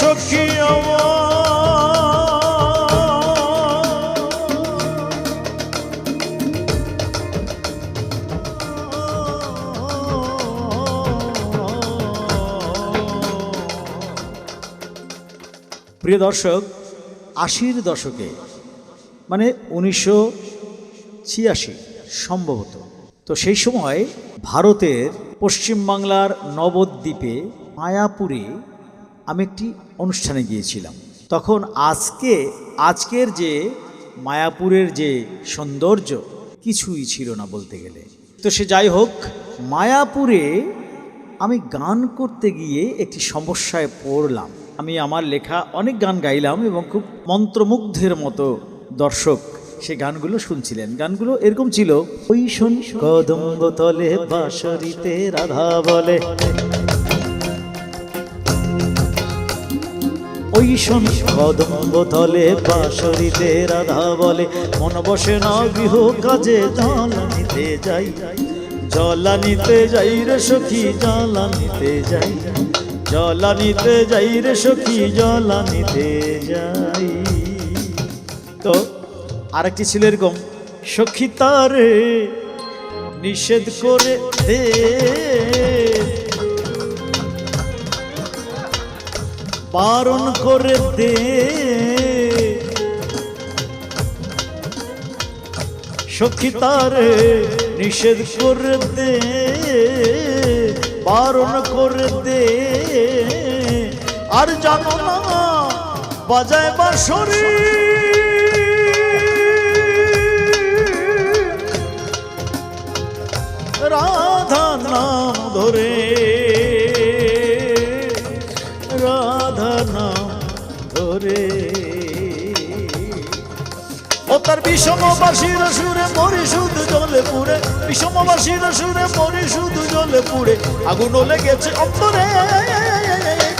সখী প্রিয় দর্শক, আশির দশকে মানে উনিশশো ছিয়াশি সম্ভবত, তো সেই সময় ভারতের পশ্চিমবাংলার নবদ্বীপে মায়াপুরে আমি একটি অনুষ্ঠানে গিয়েছিলাম। তখন আজকে, আজকের যে মায়াপুরের যে সৌন্দর্য কিছুই ছিল না বলতে গেলে। তো সে যাই হোক, মায়াপুরে আমি গান করতে গিয়ে একটি সমস্যায় পড়লাম। আমি আমার লেখা অনেক গান গাইলাম এবং খুব মন্ত্রমুগ্ধের মতো দর্শক সে গানগুলো শুনছিলেন। গানগুলো এরকম ছিল, ওই শোন কদম্ব তলে বাসরিতে রাধা বলে শোন কদম্ব তলে বাসরিতে রাধা বলে, মন বসে না গৃহ কাজে জ্বালানিতে যাই। জ্বালানিতে যাই রে সখী, জ্বালানিতে যাই। জ্বালানিতে যাই রে সখী, জ্বালানিতে যাই। তো, আরেকটি ছিল এরকম সখী তারে নিষেধ করে বারণ করে দে। সখী তারে নিষেধ করে দে বারণ করে দে। আর জানো না, বাজায় বাঁশরি রাধা নাম ধরে ধরে ও তার বিষমবাসীর সুরে মরি শুধু জলে পুড়ে। বিষমবাসীর সুরে মরি শুধু জলে পুড়ে। আগুন লেগেছে অন্তরে।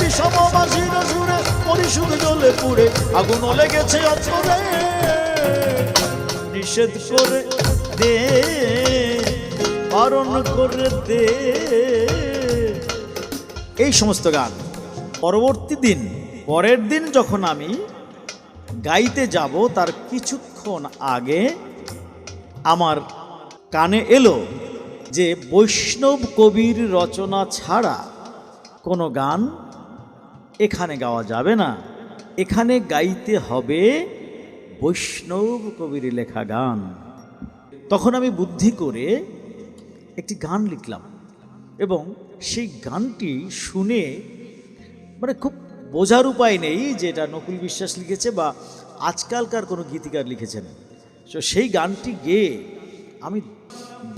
বিষমবাসীর সুরে মরি শুধু জলে পুড়ে। আগুন লেগেছে অন্তরে। নিষেধ করে দে, বারণ করে দে। এই সমস্ত গান পরবর্তী দিন পরের দিন যখন আমি গাইতে যাব, তার কিছুক্ষণ আগে আমার কানে এলো যে বৈষ্ণব কবির রচনা ছাড়া কোনো গান এখানে গাওয়া যাবে না। এখানে গাইতে হবে বৈষ্ণব কবির লেখা গান। তখন আমি বুদ্ধি করে একটি গান লিখলাম এবং সেই গানটি শুনে মানে খুব বোঝার উপায় নেই যে এটা নকুল বিশ্বাস লিখেছে বা আজকালকার কোনো গীতিকার লিখেছেন। তো সেই গানটি গেয়ে আমি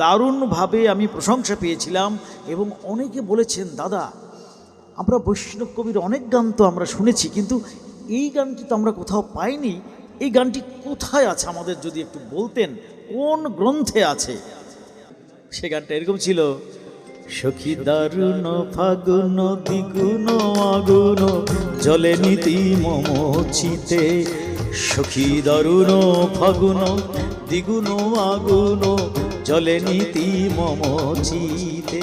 দারুণভাবে আমি প্রশংসা পেয়েছিলাম এবং অনেকে বলেছেন, দাদা, আমরা বৈষ্ণব কবির অনেক গান তো আমরা শুনেছি, কিন্তু এই গানটি তো আমরা কোথাও পাইনি। এই গানটি কোথায় আছে আমাদের যদি একটু বলতেন? কোন গ্রন্থে আছে? সে গানটা এরকম ছিল সখী দারুণ, ফাগুন, দ্বিগুণ আগুন জলে নীতি মমচিতে। সখী দারুণ, ফাগুন, দ্বিগুণ আগুন জলে নীতি মমচিতে।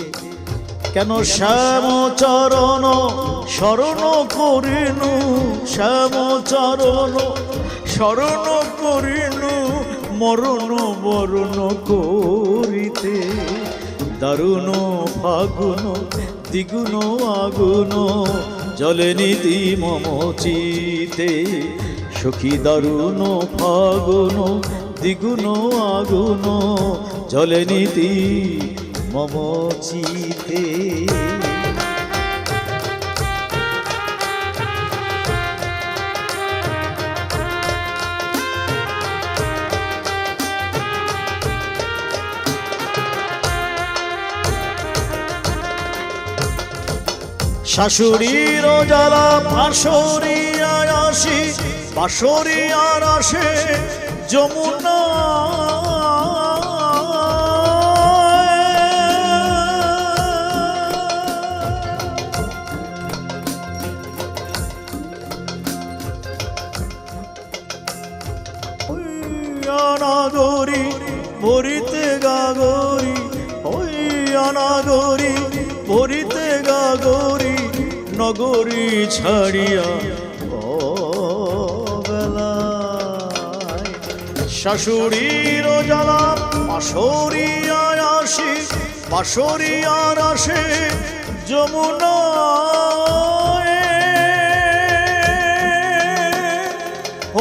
কেন শ্যাম চরণ, শরণ করিনু? শ্যাম চরণ, শরণ করিনু? মরণ বরণ করিতে। দারুণ, ফাগুন, দ্বিগুণ, আগুন জলে নীতি মমচিতে। সখী দারুণ, ফাগুন, দ্বিগুণ, আগুন জলে নীতি মমচিতে। শাশুড়ির জ্বালা ফাঁসরিয়ায় আসি বাসরিয়ার আসে যমুনা। অনাগরি ভরিতে গাগরি ওই অনাগরি ভরিতে গাগরি। নগরী ছাড়িয়া শাশুড়ির জ্বালা পাশরিয়ায় আসি পাশরিয়ার আসে যমুনায়।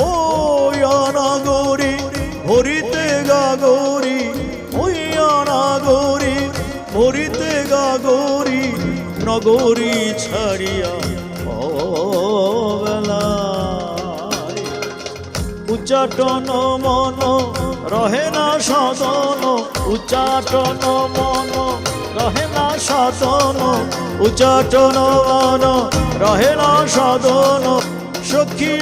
ও অনাগরি ভরিতে গাগরি ওই অনাগরি ভরিতে গাগরি। নগরী ছাড়িয়া উচ্চাটন মন, রহে না সদন। উচ্চাটন মন, রহে না সদন। উচ্চাটন মন, রহে না সদন। সখী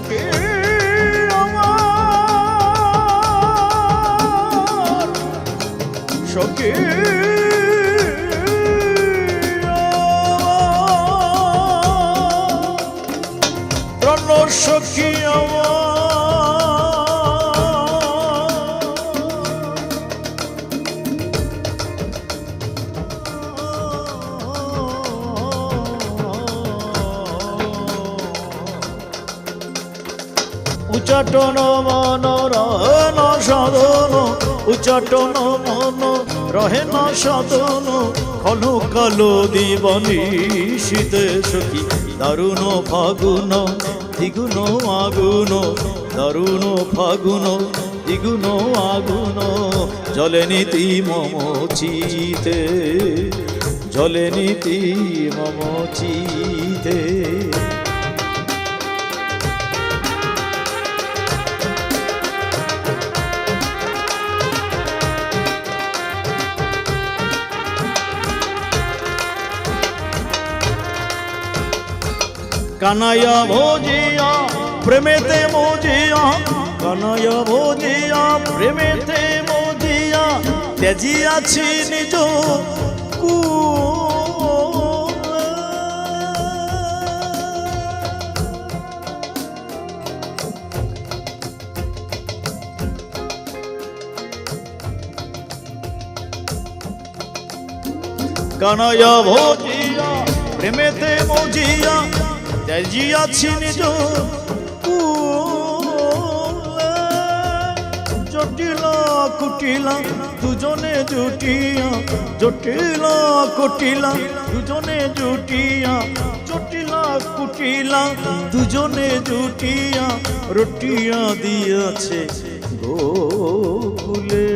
সখী আমার সখী সখী আমার। উচ্চাটন মন রহে ন সাধন উচ্চাটন মন রহে ন সাধন। খলু কালো দিবনি শীতে দারুণ ফাগুন, দ্বিগুণ আগুন, দারুণ ফাগুন, দ্বিগুণ আগুন। জলে নীতি মম চিতে, জলে নীতি মম চিতে। কানাইয়া ভোজিয়া, প্রেমেতে মজিয়া, কানাইয়া ভোজিয়া, প্রেমেতে মজিয়া তেজিয়াছি নিজ কুলে। কানাইয়া ভোজিয়া, প্রেমেতে মজিয়া তেজিয়াছি নিজ। জটিলা কুটিলা দুজনে জুটিয়া, জটিলা কুটিলা দুজনে জুটিয়া, জটিলা কুটিলা দুজনে জুটিয়া, রটিয়া দিয়াছে গোকুলে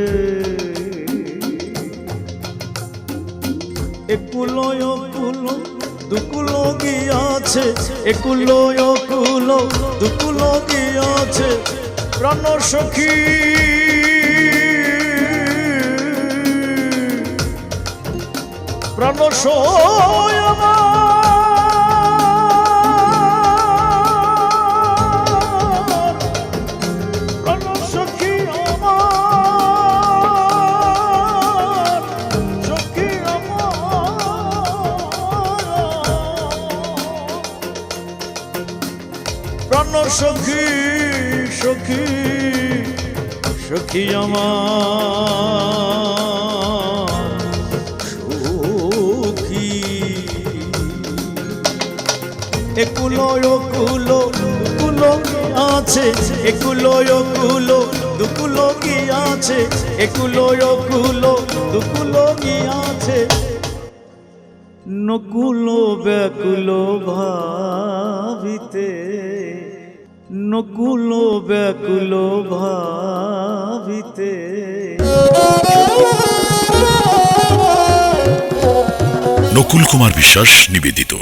একুলো কুলো দুকুলো গিয়াছে একুলো অকুলো দুকুলো কি আছে? প্রাণ সখী। প্রাণ সয় আমার। সখী আমার সখী। একুলো কুলো কুলো আছে? একুলো কুলো দুকুলো কি আছে? একুলো কুলো দুকুলো কি আছে? নকুলো, ব্যাকুলো ভাবিতে। নকুলো ব্যাকুল ভাবিতে। নকুল কুমার বিশ্বাস নিবেদিত।